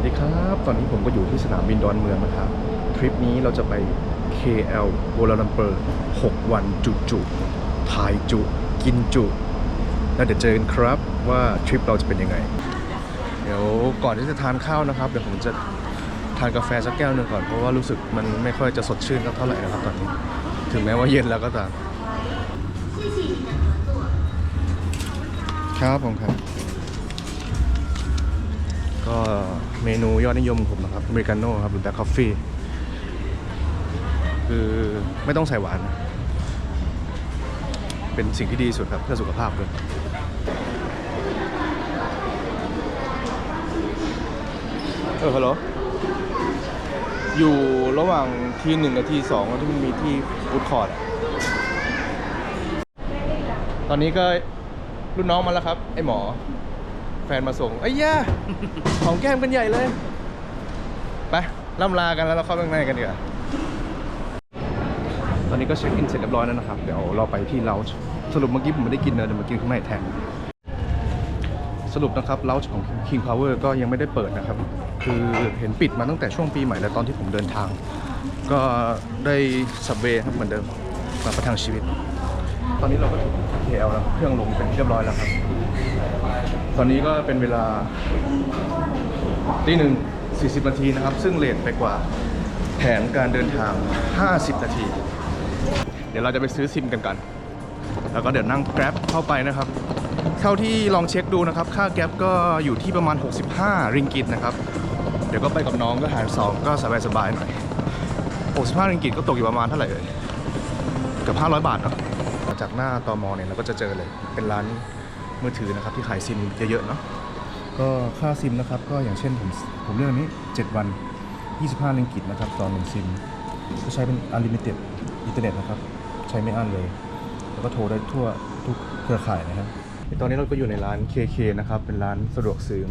วัสดีครับ ตอนนี้ผมก็อยู่ที่สนามบินดอนเมืองนะครับ ทริปนี้เราจะไป KL กัวลาลัมเปอร์ 6 วันจุจุถ่ายจุ กินจุแล้วเดี๋ยวเจอกันครับว่าทริปเราจะเป็นยังไง เดี๋ยวก่อนที่จะทานข้าวนะครับ เดี๋ยวผมจะทานกาแฟสักแก้วหนึ่งก่อน เพราะว่ารู้สึกมันไม่ค่อยจะสดชื่นสักเท่าไหร่นะครับตอนนี้ ถึงแม้ว่าเย็นแล้วก็ตามครับผมครับ ก็เมนูยอดนิยมของผมนะครับอเมริกาโน่ครับหรือแบล็คคอฟฟี่คือไม่ต้องใส่หวาน เป็นสิ่งที่ดีสุดครับเพื่อสุขภาพด้วยเออฮัลโหลอยู่ระหว่างทีหนึ่งกับทีสองที่มันมีที่ฟูดคอร์ดตอนนี้ก็รุ่นน้องมาแล้วครับ ไอหมอ แฟนมาส่งไอ้ย่าของแก้มกันใหญ่เลย ไปล่ำลากันแล้วเราเข้าข้างในกันดีกว่าตอนนี้ก็เช็คอินเสร็จเรียบร้อยแล้วนะครับ เดี๋ยวเราไปที่เลาจ์สรุปเมื่อกี้ผมไม่ได้กินเนอะเดี๋ยวมากินข้างในแทน สรุปนะครับเลาจ์ของ King Power ก็ยังไม่ได้เปิดนะครับ คือเห็นปิดมาตั้งแต่ช่วงปีใหม่แล้วตอนที่ผมเดินทาง ก็ได้สับเวย์ครับเหมือนเดิมมาประทังชีวิต ตอนนี้เราก็ถึง KL แล้วเครื่องลงเป็นเรียบร้อยแล้วครับ ตอนนี้ก็เป็นเวลาตีหนึ่ง40นาทีนะครับ ซึ่งเลทไปกว่าแผนการเดินทาง 50 นาที เดี๋ยวเราจะไปซื้อซิมกันกัน แล้วก็เดี๋ยวนั่ง Grab เข้าไปนะครับ เท่าที่ลองเช็คดูนะครับ ค่า Grab ก็อยู่ที่ประมาณ 65 ริงกิตนะครับ เดี๋ยวก็ไปกับน้องก็หารสองก็สบายๆหน่อย 65 ริงกิตก็ตกอยู่ประมาณเท่าไหร่เอ่ยเกือบ500 บาทเนาะจากหน้าตอมอเนี่ยเราก็จะเจอเลย เป็นร้าน มือถือนะครับที่ขายซิมเยอะๆเนาะก็ค่าซิมนะครับก็อย่างเช่นผมผมเลือกอันนี้ 7 วัน 25ลิงกิตนะครับต่อหนึ่งซิมก็ใช้เป็น unlimited อินเทอร์เน็ตนะครับใช้ไม่อั้นเลย แล้วก็โทรได้ทั่วทุกเครือข่ายนะครับตอนนี้เราก็อยู่ในร้าน KK นะครับเป็นร้านสะดวกซื้อ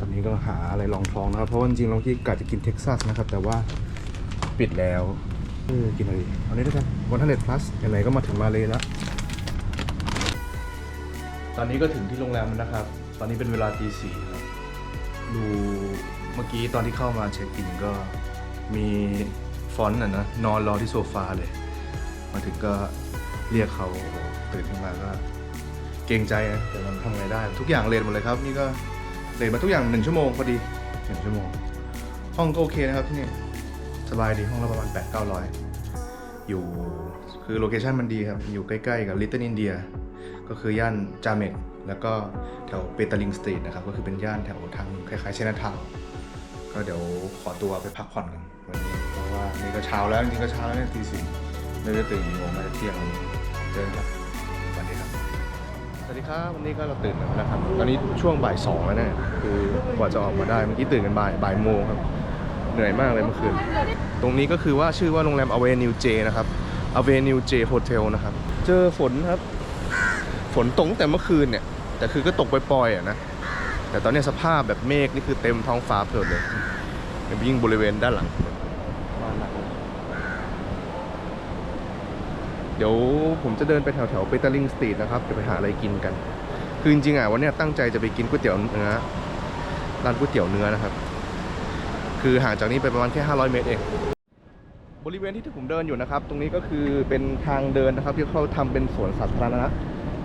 ตอนนี้ก็หาอะไรรองท้องนะครับเพราะว่าจริงๆเราที่กะจะกินเท็กซัสนะครับแต่ว่าปิดแล้วเออกินอะไรดีเอานี้ด้วยกันวันทันเด็ดพลัสไหนๆก็มาถึงมาเลยแล้ว ตอนนี้ก็ถึงที่โรงแรมแล้วนะครับ ตอนนี้เป็นเวลาตีสี่ครับดูเมื่อกี้ตอนที่เข้ามาเช็คอินก็มีฟอนต์น่ะนะนอนรอที่โซฟาเลย มาถึงก็เรียกเขาโอ้โหตื่นขึ้นมาก็เกรงใจนะแต่มันทำไงได้ ทุกอย่างเลนหมดเลยครับ นี่ก็เลนมาทุกอย่างหนึ่งชั่วโมงพอดีหนึ่งชั่วโมง ห้องก็โอเคนะครับที่นี่สบายดีห้องละประมาณ 8 9 0 0 อยู่คือโลเคชันมันดีครับ อยู่ใกล้ ๆ กับลิตเติ้ลอินเดีย ก็คือย่านจาเมกแล้วก็แถวเปตาลิงสตรีทนะครับ ก็คือเป็นย่านแถวทางคล้ายๆเชนาทาวน์ก็เดี๋ยวขอตัวไปพักผ่อนกันวันนี้เพราะว่านี่ก็เช้าแล้วจริงๆก็เช้าแล้วเนี่ยตีสี่ไม่ได้ตื่นกี่โมงมาจะเที่ยงวันนี้เจอกันครับสวัสดีครับสวัสดีครับวันนี้ก็เราตื่นแล้วนะครับตอนนี้ช่วงบ่ายสองแล้วเนี่ยคือกว่าจะออกมาได้เมื่อกี้ตื่นกันบ่ายบ่ายโมงครับเหนื่อยมากเลยเมื่อคืนตรงนี้ก็คือว่าชื่อว่าโรงแรม Avenue J นะครับ Avenue J Hotel นะครับ เจอฝนครับฝ นตกตั้งแต่เมื่อคืนเนี่ย แต่คือก็ตกปล่อยๆอะนะ แต่ตอนนี้สภาพแบบเมฆนี่คือเต็มท้องฟ้าเปิดเลยยิ่งบริเวณด้านหลัง เดี๋ยวผมจะเดินไปแถวแถวเปตาลิงสตรีทนะครับ จะไปหาอะไรกินกัน คือจริงๆอะวันนี้ตั้งใจจะไปกินก๋วยเตี๋ยวเนื้อ ร้านก๋วยเตี๋ยวเนื้อนะครับ คือห่างจากนี้ไปประมาณแค่ 500 เมตรเองบริเวณที่ผมเดินอยู่นะครับ ตรงนี้ก็คือเป็นทางเดินนะครับ ที่เขาทำเป็นสวนสาธารณะ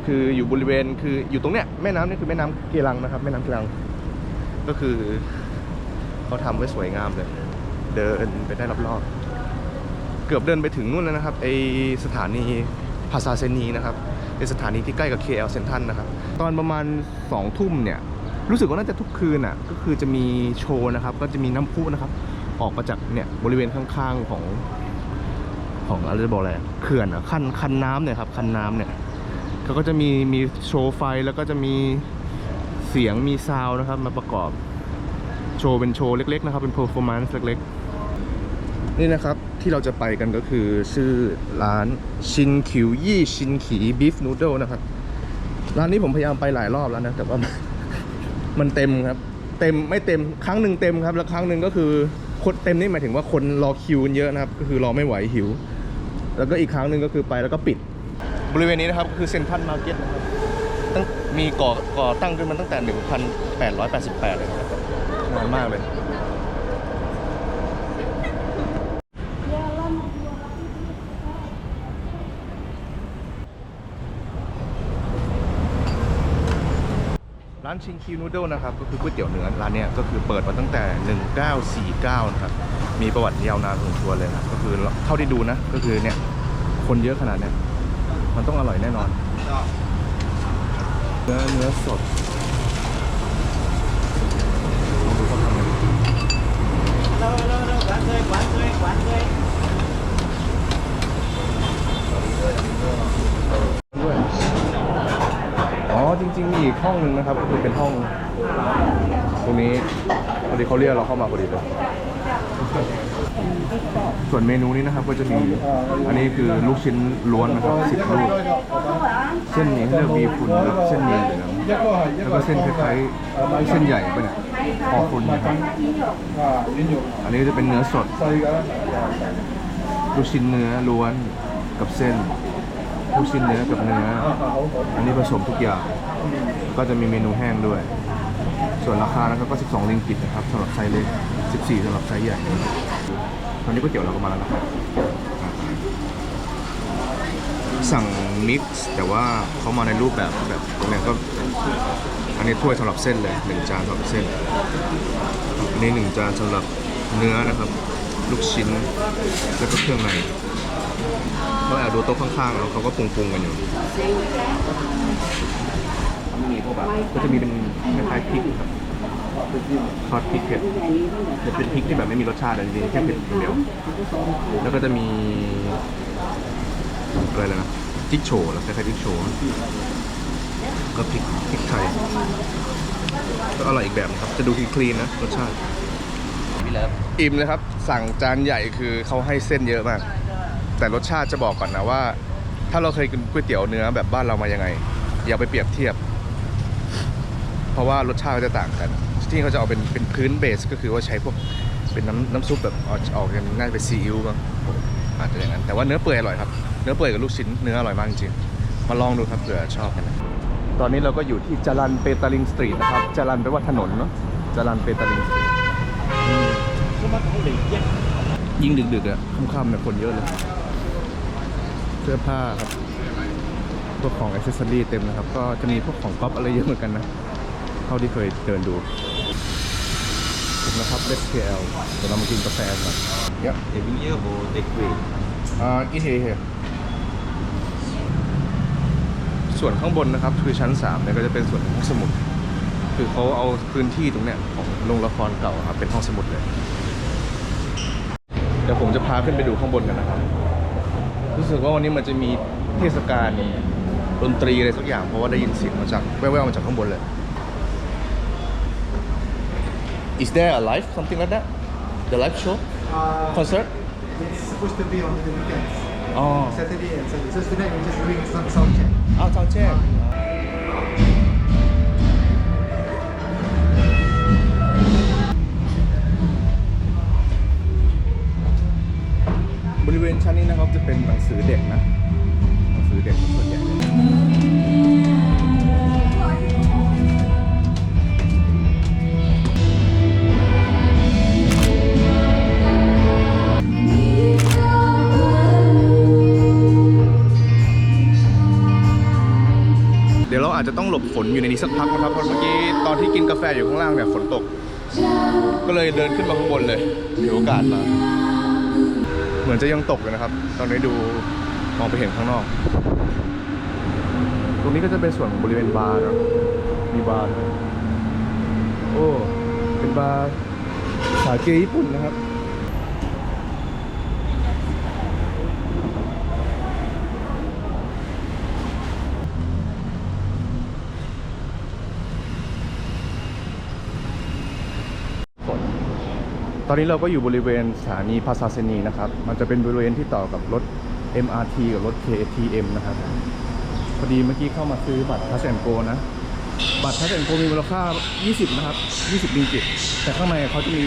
คืออยู่บริเวณคืออยู่ตรงเนี้ยแม่น้ำนี่คือแม่น้ำเกลังนะครับ แม่น้ำเกลัง ก็คือเขาทำไว้สวยงามเลย เดินไปได้รอบๆเกือบเดินไปถึงนู่นแล้วนะครับไอสถานีพาซาเซนีนะครับเป็นสถานีที่ใกล้กับ KL เซนทันนะครับ ตอนประมาณ2ทุ่มเนี่ย รู้สึกว่าน่าจะทุกคืนอะก็คือจะมีโชว์นะครับ ก็จะมีน้ำพุนะครับ ออกมาจากเนี่ยบริเวณข้างๆของ ของอะไรจะบอกอะไรเขื่อนอะคันคันน้ำเนี่ยครับคันน้ำเนี่ย เขาก็จะมีมีโชว์ไฟแล้วก็จะมีเสียงมีซาวนะครับ มาประกอบโชว์เป็นโชว์เล็กๆนะครับ เป็น performance เล็กๆ นี่นะครับที่เราจะไปกันก็คือชื่อร้านชินคิวยี่ชินขีบีฟนูโดนะครับ ร้านนี้ผมพยายามไปหลายรอบแล้วนะ แต่ว่ามันเต็มครับ เต็มไม่เต็มครั้งหนึ่งเต็มครับแล้วครั้งหนึ่งก็คือคนเต็มนี่หมายถึงว่าคนรอคิวกันเยอะนะครับ ก็คือรอไม่ไหวหิว แล้วก็อีกครั้งหนึ่งก็คือไปแล้วก็ปิด บริเวณนี้นะครับก็คือเซ็นทรัลมาร์เก็ตนะครับตั้งมีก่อก่อตั้งขึ้นมาตั้งแต่ 1888 เลยนะครับนานมากเลย ร้านชิงคิวนูโดนะครับก็คือก๋วยเตี๋ยวเนื้อร้านเนี้ยก็คือเปิดมาตั้งแต่ 1949 นะครับ มีประวัติยาวนานพอสมควรเลยนะก็คือเท่าที่ดูนะก็คือเนี่ยคนเยอะขนาดเนี้ย มันต้องอร่อยแน่นอน เนื้อเนื้อสดลองดูเขาทำกันด้วยอ๋อจริง ๆ มีอีกห้องหนึ่งนะครับก็คือเป็นห้อง ตรงนี้พอดีเขาเรียกเราเข้ามาพอดีเลย ส่วนเมนูนี้นะครับก็จะมีอันนี้คือลูกชิ้นล้วนนะครับสิบลูก เส้นนี้เขาเรียกบีฟุนครับเส้นหมีเหลืองแล้วก็เส้นคล้ายๆเส้นใหญ่ปเนี่ยพอฟุนนะครับอันนี้จะเป็นเนื้อสด ลูกชิ้นเนื้อล้วนกับเส้นลูกชิ้นเนื้อกับเนื้อ อันนี้ผสมทุกอย่าง ก็จะมีเมนูแห้งด้วย ส่วนราคานะครับก็ 12 ลิงกิตนะครับสำหรับไซส์เล็ก 14สำหรับไซส์ใหญ่ ตอนนี้ก๋วยเตี๋ยวเราก็มาแล้วนะครับสั่งมิกซ์แต่ว่าเขามาในรูปแบบแบบตรงเนี้ยก็อันนี้ถ้วยสำหรับเส้นเลยหนึ่งจานสำหรับเส้นอันนี้หนึ่งจานสำหรับเนื้อนะครับ ลูกชิ้นแล้วก็เครื่องในเขาแอบดูโต๊ะข้างๆแล้วเขาก็ปรุงๆกันอยู่มีพวกแบบก็จะมีเป็นคล้ายๆพริกครับ ซอสพริกเผ็ดจะเป็นพริกที่แบบไม่มีรสชาติเลยจริงๆแค่เผ็ดอย่างเดียวแล้วก็จะมีอะไรนะจิ๊กโฉวแล้วคล้ายๆจิ๊กโฉก็พริกพริกไทยก็อร่อยอีกแบบนะครับ จะดูคลีนๆนะรสชาติอิ่มเลยครับ สั่งจานใหญ่คือเขาให้เส้นเยอะมาก แต่รสชาติจะบอกก่อนนะว่า ถ้าเราเคยกินก๋วยเตี๋ยวเนื้อแบบบ้านเรามายังไง อย่าไปเปรียบเทียบ เพราะว่ารสชาติก็จะต่างกัน ที่เขาจะเอาเป็นเป็นพื้นเบสก็คือว่าใช้พวกเป็นน้ำน้ำซุปแบบออกออกกันน่าจะเป็นซีอิ๊วมั้งอาจจะอย่างนั้น แต่ว่าเนื้อเปื่อยอร่อยครับ เนื้อเปื่อยกับลูกชิ้นเนื้ออร่อยมากจริงๆมาลองดูครับเผื่อชอบกันนะตอนนี้เราก็อยู่ที่จรันเปตาลิงสตรีทนะครับจรันแปลว่าถนนเนาะจรันเปตาลิงสตรีทยิ่งดึกๆอะค่ำๆเนี่ยคนเยอะเลยเสื้อผ้าครับพวกของอ c เซสซอรี่เต็มนะครับ ก็จะมีพวกของก๊อปอะไรเยอะเหมือนกันนะ เท่าที่เคยเดินดู ถึงแล้วครับ SKL เดี๋ยวเรามากินกาแฟก่อนเยอะเดวิเยอร์โบเด็กเวทอ่าอีเฮเฮส่วนข้างบนนะครับคือชั้น3เนี่ยก็จะเป็นส่วนของห้องสมุด คือเขาเอาพื้นที่ตรงเนี้ยของโรงละครเก่าครับเป็นห้องสมุดเลย เดี๋ยวผมจะพาขึ้นไปดูข้างบนกันนะครับ รู้สึกว่าวันนี้มันจะมีเทศกาลดนตรีอะไรสักอย่างเพราะว่าได้ยินเสียงมาจากแว่วๆมาจากข้างบนเลย Is there a live something like that the live show Uh, concert it's supposed to be on the weekends, อ๋อ Saturday and Sunday. So tonight we're just doing some sound check. อ้าวทางแจ้งบริเวณชั้นนี้นะครับจะเป็นหนังสือเด็กนะ ฝนอยู่ในนี้สักพักนะครับเพราะเมื่อกี้ตอนที่กินกาแฟอยู่ข้างล่างเนี่ยฝนตก ก็เลยเดินขึ้นมาข้างบนเลยมีโอกาสมา เหมือนจะยังตกเลยนะครับ ตอนนี้ดูมองไปเห็นข้างนอก ตรงนี้ก็จะเป็นส่วนของบริเวณบาร์เนอะมีบาร์โอ้เป็นบาร์สาเกญี่ปุ่นนะครับ ฝน ต อนนี้เราก็อยู่บริเวณสถานีพาซาเซนีนะครับ มันจะเป็นบริเวณที่ต่อกับรถ MRT กับรถ KTM นะครับ พอดีเมื่อกี้เข้ามาซื้อบัตรทัสแอนโกนะ บัตรทัสแอนโกมีมูลค่า 20 นะครับ 20ลิงกิต แต่ข้างในเขาจะมี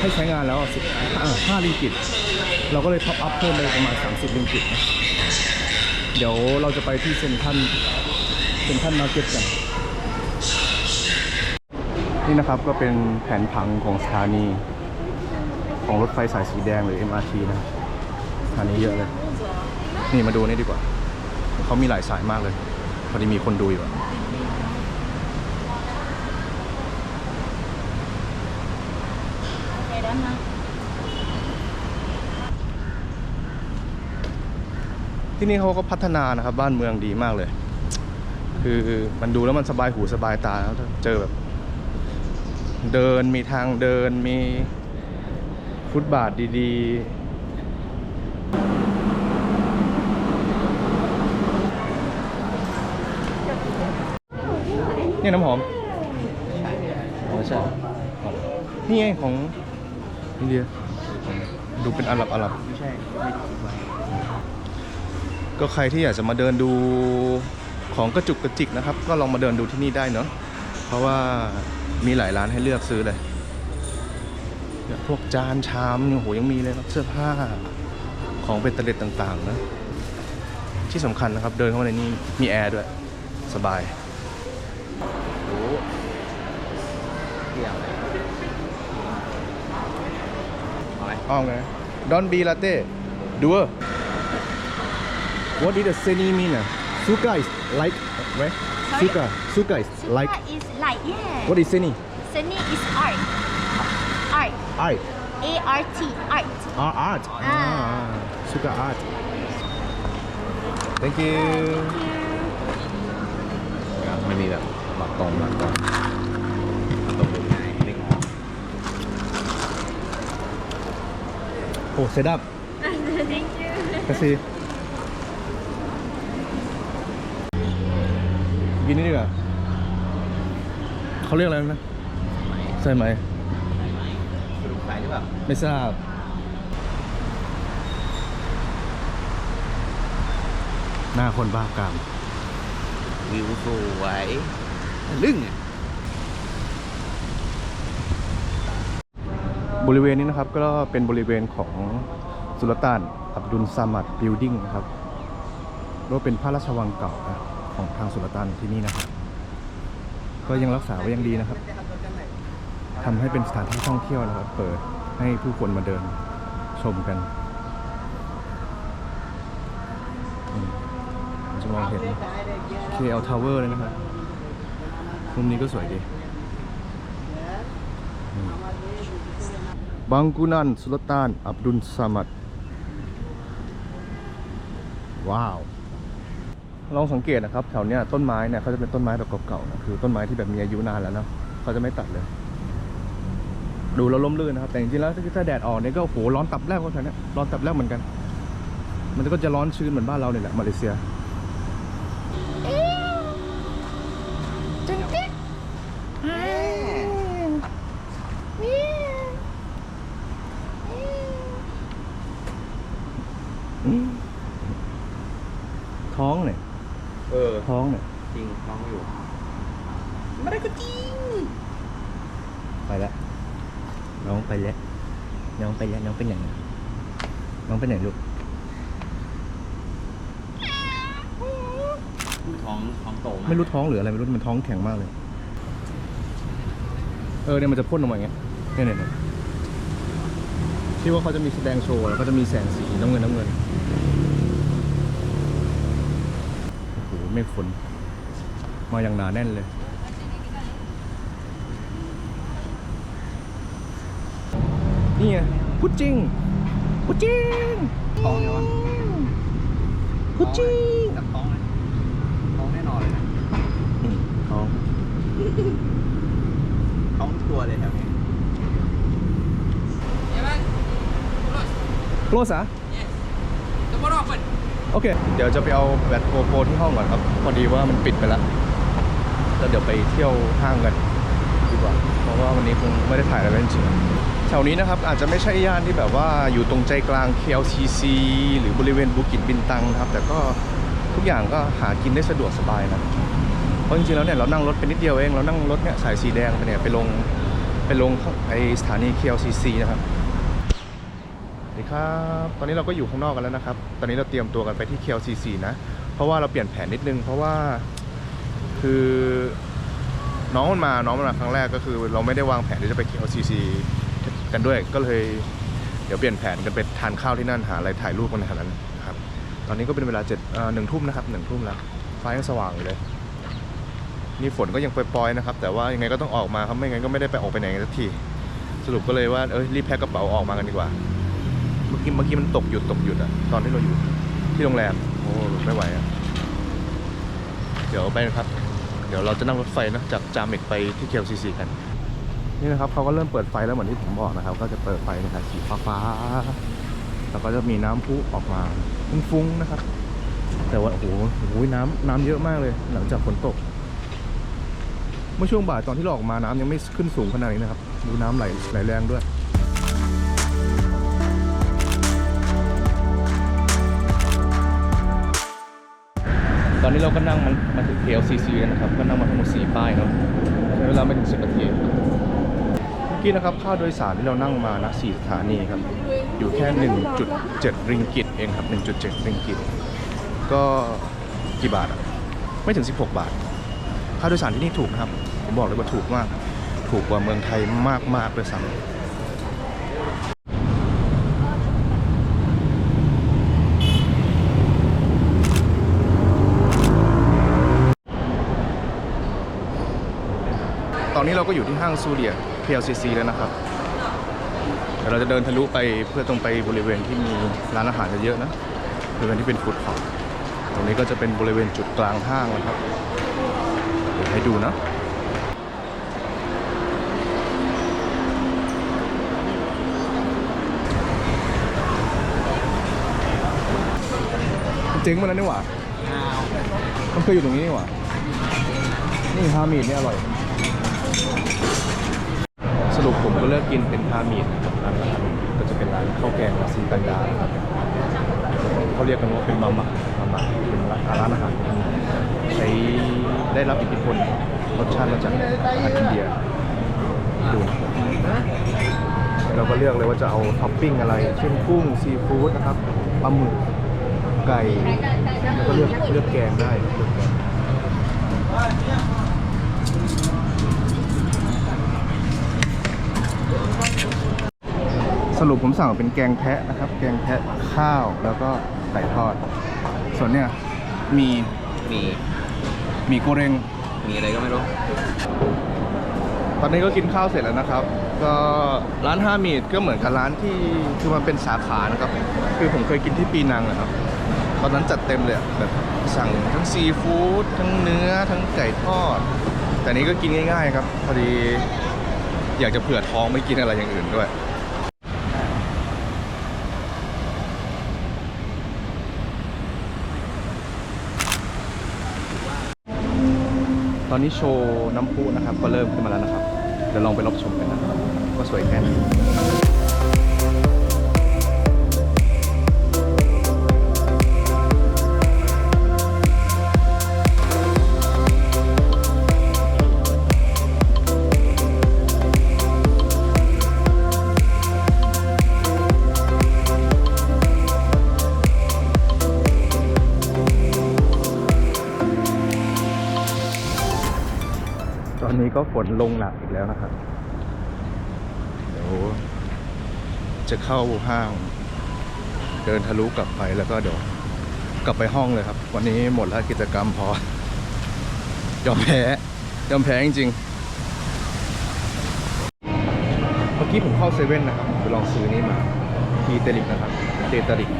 ให้ใช้งานแล้ว15ริงกิต เราก็เลยท็อปอัพเพิ่มไปประมาณ 30ลิงกิตนะเดี๋ยวเราจะไปที่เซ็นทรัลเซ็นทรัลมาร์เก็ตกัน นี่นะครับก็เป็นแผนผังของสถานี ของรถไฟสายสีแดงหรือ MRT นะครับสถานีเยอะเลย นี่มาดูนี่ดีกว่า เขามีหลายสายมากเลย พอดีมีคนดูอยู่อะ Vậy đó ha. ที่นี่เขาก็พัฒนานะครับ บ้านเมืองดีมากเลย คือมันดูแล้วมันสบายหูสบายตาแล้วเจอแบบ เดินมีทางเดินมี ฟุตบาทดีๆ เนี่ยน้ำหอมอ๋อใช่นี่ไงของอินเดียดูเป็นอาหรับอาหรับไม่ใช่ก็ใครที่อยากจะมาเดินดูของกระจุกกระจิกนะครับ ก็ลองมาเดินดูที่นี่ได้เนาะเพราะว่ามีหลายร้านให้เลือกซื้อเลยเนี่ย พวกจานชามเนี่ยโหยังมีเลยครับเสื้อผ้าของเป็นตะเล็ดต่างๆนะที่สำคัญนะครับเดินเข้ามาในนี้มีแอร์ด้วย สบายโอ้เกี่ยวเลยเอาไหมอ้าวไง Don't be latte do a What did the seni mean ah? Suka is like right Sorry? Suka Suka is Suka like is like yeah. What is seni Seni is art. Art. I A R T. Art. Art art Ah. ah Suka art Thank you มันมีแบบหลักตรงหลักตรงหลักตรงดูง่ายไม่งอ Oh set up Thank you. Kasih กินนี่ดีกว่าเขาเรียกอะไรนะใช่ไหมส รุปขายหรือเปล่าไม่ทราบ หน้าคนบ้ากามวิวสวยลึ่งอะบริเวณนี้นะครับก็เป็นบริเวณของสุลต่านอับดุลซามัดบิลดิ้งนะครับก็เป็นพระราชวังเก่านะของทางสุลต่านที่นี่นะครับ ก็ยังรักษาไว้ยังดีนะครับทำให้เป็นสถานที่ท่องเที่ยวนะครับ เปิด ให้ผู้คนมาเดินชมกันจะมองเห็น KL Tower เลยนะครับมุมนี้ก็สวยดีบางกุนันสุลต่านอับดุลซามัดว้าว ลองสังเกตนะครับ แถวเนี้ยต้นไม้เนี่ยเขาจะเป็นต้นไม้แบบเก่าๆนะคือต้นไม้ที่แบบมีอายุนานแล้วเนาะเขาจะไม่ตัดเลย ดูแล้วล้มลื่นนะครับแต่จริงๆแล้วถ้าแดดออกเนี่ยก็โอ้โหร้อนตับแรกก็แถวเนี้ร้อนตับแรกเหมือนกัน มันก็จะร้อนชื้นเหมือนบ้านเราเนี่ยแหละมาเลเซีย Cantik. Hmm. อืมท้องเนี่ย เออ ท้องเนี่ย จริงท้องอยู่ ไปแล้วน้องไปแล้ว น้องไปแล้วน้องไปไหนน้องไปไหนลูกท้องท้องโตากไม่รู้ท้องหรืออะไรไม่รู้มันท้องแข็งมากเลย เออเนี่ยมันจะพ่นออกมาอย่างเงี้ยเนี่ยเนี่ยเนี่ยที่ว่าเขาจะมีแสดงโชว์แล้วก็จะมีแสงสีน้ำเงินน้ำเงินโอ้โหเมฆฝนมาอย่างหนาแน่นเลย นี่ไงพุดจริงพุดจริงท้องไงวะพุดจริงกับท้องนะท้องแน่นอนเลยนะอืมท้องท้องทุกตัวเลยแถวนี้ close อะโอเค เดี๋ยวจะไปเอาแบตโกโปรที่ห้องก่อนครับ พอดีว่ามันปิดไปแล้วแล้วเดี๋ยวไปเที่ยวห้างกันดีกว่า เพราะว่าวันนี้คงไม่ได้ถ่ายอะไรเล่นเฉย แถวนี้นะครับอาจจะไม่ใช่ย่านที่แบบว่าอยู่ตรงใจกลาง KLCC หรือบริเวณบุกิจบินตังนะครับ แต่ก็ทุกอย่างก็หากินได้สะดวกสบายนะเพราะจริงๆแล้วเนี่ยเรานั่งรถไปนิดเดียวเองเรานั่งรถเนี่ยสายสีแดงไปเนี่ยไปลงไปลงไอสถานี KLCC นะครับสวัสดีครับ ตอนนี้เราก็อยู่ข้างนอกกันแล้วนะครับ ตอนนี้เราเตรียมตัวกันไปที่ KLCC นะเพราะว่าเราเปลี่ยนแผนนิดนึง เพราะว่าคือน้องมันมาน้องมันมาครั้งแรกก็คือ เราไม่ได้วางแผนที่จะไป KLCC กันด้วย ก็เลยเดี๋ยวเปลี่ยนแผนกันไปทานข้าวที่นั่นหาอะไรถ่ายรูปกันในขณะนั้นนะครับ ตอนนี้ก็เป็นเวลาเจ็ดหนึ่งทุ่มนะครับหนึ่งทุ่มแล้วฟ้ายังสว่างอยู่เลย นี่ฝนก็ยังปล่อยๆนะครับ แต่ว่ายังไงก็ต้องออกมาครับไม่งั้นก็ไม่ได้ไปออกไปไหนกันสักทีสรุปก็เลยว่าเอ้ยรีบแพ็คกระเป๋าออกมากันดีกว่า เมื่อกี้เมื่อกี้มันตกหยุดตกหยุดอะตอนที่เราอยู่ที่โรงแรมโอ้ไม่ไหวอะเดี๋ยวไปนะครับ เดี๋ยวเราจะนั่งรถไฟนะจากจามเมกไปที่ KLCC กัน นี่นะครับเขาก็เริ่มเปิดไฟแล้วเหมือนที่ผมบอกนะครับ ก็จะเปิดไฟนะครับสีฟ้าๆแล้วก็จะมีน้ำพุออกมาฟุ้งๆนะครับ แต่ว่าโอ้โหโอ้โหน้ำน้ำเยอะมากเลย หลังจากฝนตก เมื่อช่วงบ่ายตอนที่เราออกมาน้ำยังไม่ขึ้นสูงขนาดนี้นะครับ ดูน้ำไหลไหลแรงด้วยตอนนี้เราก็นั่งมันมาถึง KLCC กันนะครับ ก็นั่งมาทั้งหมด4ป้ายเนาะใช้เวลาไม่ถึง10นาที กี้นะครับค่าโดยสารที่เรานั่งมานะ4สถานีครับ อยู่แค่ 1.7 ริงกิตเองครับ 1.7 ริงกิตก็กี่บาทอะไม่ถึง 16 บาท ค่าโดยสารที่นี่ถูกนะครับ ผมบอกเลยว่าถูกมาก ถูกกว่าเมืองไทยมากๆเลยซ้ำตอนนี้เราก็อยู่ที่ห้างซูเรีย KLCC แล้วนะครับเดี๋ยวเราจะเดินทะลุไปเพื่อตรงไปบริเวณที่มีร้านอาหารเยอะๆนะบริเวณที่เป็นฟู้ดคอร์ทตรงนี้ก็จะเป็นบริเวณจุดกลางห้างนะครับเดี๋ยวให้ดูนะเจ๊งมาแล้วนี่หว่ามันเคยอยู่ตรงนี้นี่หว่านี่ฮามีดนี่อร่อยส รุปผมก็เลือกกินเป็นฮามีดนะครับร้านอาหารก็จะเป็นร้านข้าวแกงซีตันดาครับเขาเรียกกันว่าเป็นมาม่ามาม่าเป็นร้านอาหารใช้ได้รับอิทธิพลรสชาติมาจากอาหารอินเดียดูเราก็เลือกเลยว่าจะเอาท็อปปิ้งอะไร เช่นกุ้งซีฟู้ดนะครับปลาหมึกไก่แล้วก็เลือกเลือกแกงได้เลือกแกง ส รุปผมสั่งเป็นแกงแพะนะครับ แกงแพะข้าวแล้วก็ไก่ทอด ส่วนเนี้ยมีมีมีโกเรงมีอะไรก็ไม่รู้ ตอนนี้ก็กินข้าวเสร็จแล้วนะครับ ก็ร้านห้ามีดก็เหมือนกับร้านที่คือมันเป็นสาขานะครับ คือผมเคยกินที่ปีนังนะครับ ตอนนั้นจัดเต็มเลยอะแบบสั่งทั้งซีฟู้ดทั้งเนื้อทั้งไก่ทอด แต่นี้ก็กินง่าย ๆ ครับ พอดีอยากจะเผื่อท้องไม่กินอะไรอย่างอื่นด้วย ตอนนี้โชว์น้ำพุนะครับ ก็เริ่มขึ้นมาแล้วนะครับ เดี๋ยวลองไปรับชมกันนะครับว่าสวยแค่ไหน ตอนนี้ก็ฝนลงหนักอีกแล้วนะครับเดี๋ยวจะเข้าห้าง เดินทะลุกลับไปแล้วก็เดี๋ยวกลับไปห้องเลยครับ วันนี้หมดแล้วกิจกรรมพอยอมแพ้ยอมแพ้จริงๆเมื่อกี้ผมเข้าเซเว่นนะครับไปลองซื้อนี่มาทีเตลิกนะครับเตตลิก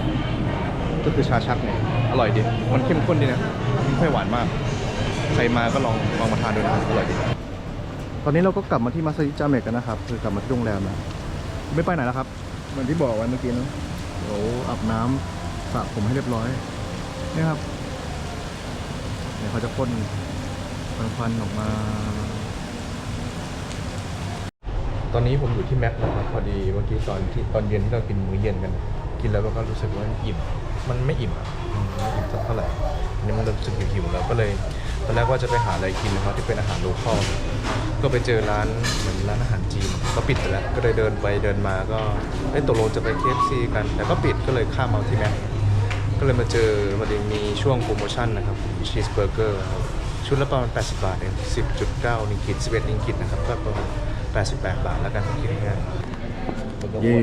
ก็คือชาชักเนี่ย อร่อยดี มันเข้มข้นดีนะ ไม่ค่อยหวานมาก ใครมาก็ลองลองมาทานดูนะครับอร่อยดีตอนนี้เราก็กลับมาที่มาซาจิจาเมกกันนะครับ คือกลับมาที่โรงแรมแล้วไม่ไปไหนแล้วครับเหมือนที่บอกไว้เมื่อกี้นะเดี๋ยวอาบน้ำสระผมให้เรียบร้อยนี่ครับเดี๋ยวเขาจะพ่นควันๆออกมา ตอนนี้ผมอยู่ที่แม็กนะครับพอดีเมื่อกี้ตอนที่ตอนเย็นที่เรากินมื้อเย็นกัน กินแล้วก็รู้สึกว่าอิ่ม มันไม่อิ่มอะอืมไม่อิ่มสักเท่าไหร่อั นนี้มันรู้สึกหิวๆแล้วก็เลยตอนแรกว่าจะไปหาอะไรกินนะครับที่เป็นอาหารโลคอลก็ไปเจอร้านเหมือนร้านอาหารจีนก็ปิดไปแล้วก็เลยเดินไปเดินมาก็เอ้ยตกลงจะไป KFC กัน แต่ก็ปิดก็เลยข้ามมาที่แม็กก็เลยมาเจอพอดีมีช่วงโปรโมชั่นนะครับชีสเบอร์เกอร์ชุดละประมาณ 80 บาทเอง10.9นิงกิต11นิงกิตนะครับก็ประมาณ88 บาทแล้วกันคิดง่ายๆเย้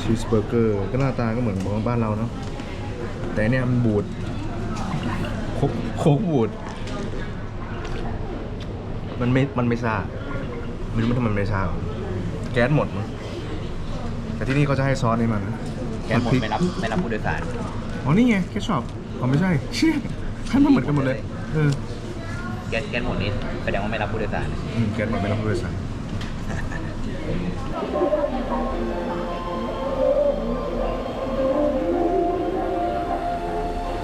ชีสเบอร์เกอร์ก็หน้าตาก็เหมือนของบ้านเราเนาะแต่อันเนี่ยมันบูด โคกโคกบูดมันไม่ มันไม่ซ่าไม่รู้มันทำไมมันไม่ซ่าแก๊สหมดมั้งแต่ที่นี่เขาจะให้ซอสนี่มันแกนหมดพริกไม่รับไม่รับผู้โดยสารอ๋อนี่ไงแคชช็อปอ๋อไม่ใช่เชี่ยขั้นมาเหมือนกันหมดเลยเออแกนแกนหมดนี้แสดงว่าไม่รับผู้โดยสารอืมแก๊สหมดไปแล้วผู้โดยสาร